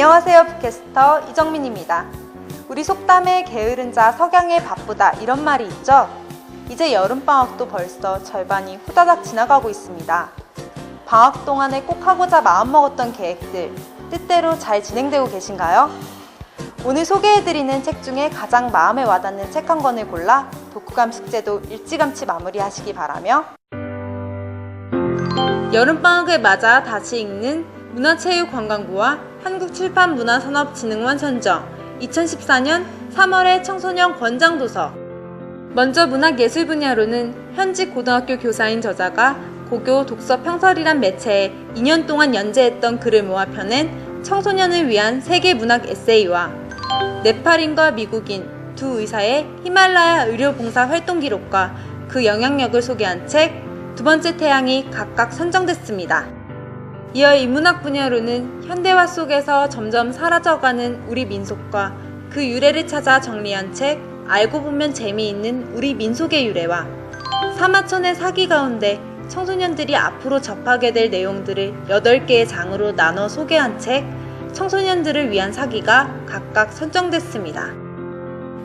안녕하세요 북캐스터 이정민입니다. 우리 속담에 게으른 자 석양에 바쁘다 이런 말이 있죠? 이제 여름방학도 벌써 절반이 후다닥 지나가고 있습니다. 방학 동안에 꼭 하고자 마음먹었던 계획들 뜻대로 잘 진행되고 계신가요? 오늘 소개해드리는 책 중에 가장 마음에 와닿는 책 한 권을 골라 독후감 숙제도 일찌감치 마무리하시기 바라며 여름방학을 맞아 다시 읽는 문화체육관광부와 한국출판문화산업진흥원 선정 2014년 3월의 청소년 권장도서 먼저 문학예술 분야로는 현직 고등학교 교사인 저자가 고교 독서 평설이란 매체에 2년 동안 연재했던 글을 모아 펴낸 청소년을 위한 세계 문학 에세이와 네팔인과 미국인 두 의사의 히말라야 의료봉사 활동 기록과 그 영향력을 소개한 책 두 번째 태양이 각각 선정됐습니다. 이어 인문학 분야로는 현대화 속에서 점점 사라져가는 우리 민속과 그 유래를 찾아 정리한 책 알고 보면 재미있는 우리 민속의 유래와 사마천의 사기 가운데 청소년들이 앞으로 접하게 될 내용들을 8개의 장으로 나눠 소개한 책 청소년들을 위한 사기가 각각 선정됐습니다.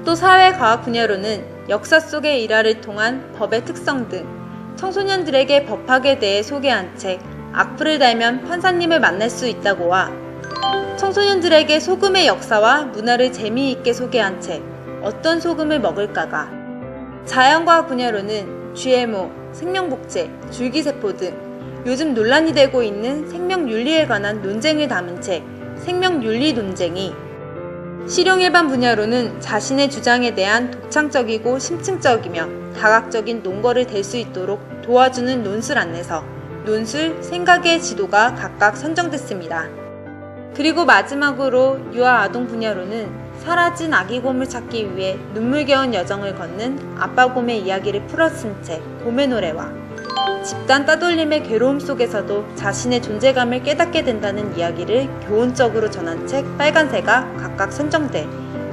또 사회과학 분야로는 역사 속의 일화를 통한 법의 특성 등 청소년들에게 법학에 대해 소개한 책 악플을 달면 판사님을 만날 수 있다고와. 청소년들에게 소금의 역사와 문화를 재미있게 소개한 책 어떤 소금을 먹을까가. 자연과학 분야로는 GMO, 생명복제, 줄기세포 등 요즘 논란이 되고 있는 생명윤리에 관한 논쟁을 담은 책 생명윤리 논쟁이 실용일반 분야로는 자신의 주장에 대한 독창적이고 심층적이며 다각적인 논거를 댈수 있도록 도와주는 논술 안내서, 논술, 생각의 지도가 각각 선정됐습니다. 그리고 마지막으로 유아 아동 분야로는 사라진 아기 곰을 찾기 위해 눈물겨운 여정을 걷는 아빠 곰의 이야기를 풀어쓴 책 곰의 노래와 집단 따돌림의 괴로움 속에서도 자신의 존재감을 깨닫게 된다는 이야기를 교훈적으로 전한 책 빨간새가 각각 선정돼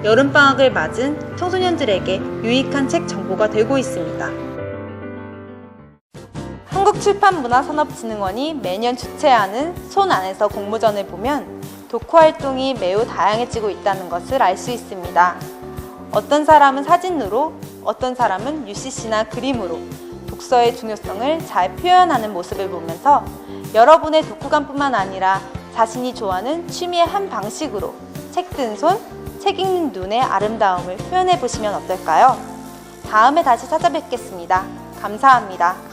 여름방학을 맞은 청소년들에게 유익한 책 정보가 되고 있습니다. 한국출판문화산업진흥원이 매년 주최하는 손 안에서 공모전을 보면 독후 활동이 매우 다양해지고 있다는 것을 알 수 있습니다. 어떤 사람은 사진으로, 어떤 사람은 UCC나 그림으로 독서의 중요성을 잘 표현하는 모습을 보면서 여러분의 독후감뿐만 아니라 자신이 좋아하는 취미의 한 방식으로 책 든 손, 책 읽는 눈의 아름다움을 표현해 보시면 어떨까요? 다음에 다시 찾아뵙겠습니다. 감사합니다.